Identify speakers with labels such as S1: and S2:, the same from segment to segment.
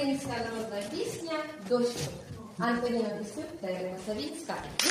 S1: Українська народна пісня Дощ. Антоніна Піснюк та Ірина Савінська.
S2: Ну,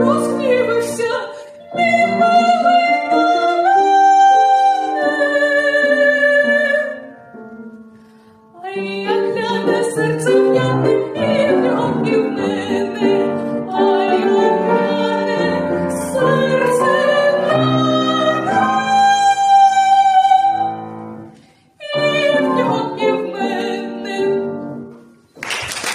S2: розгнівився.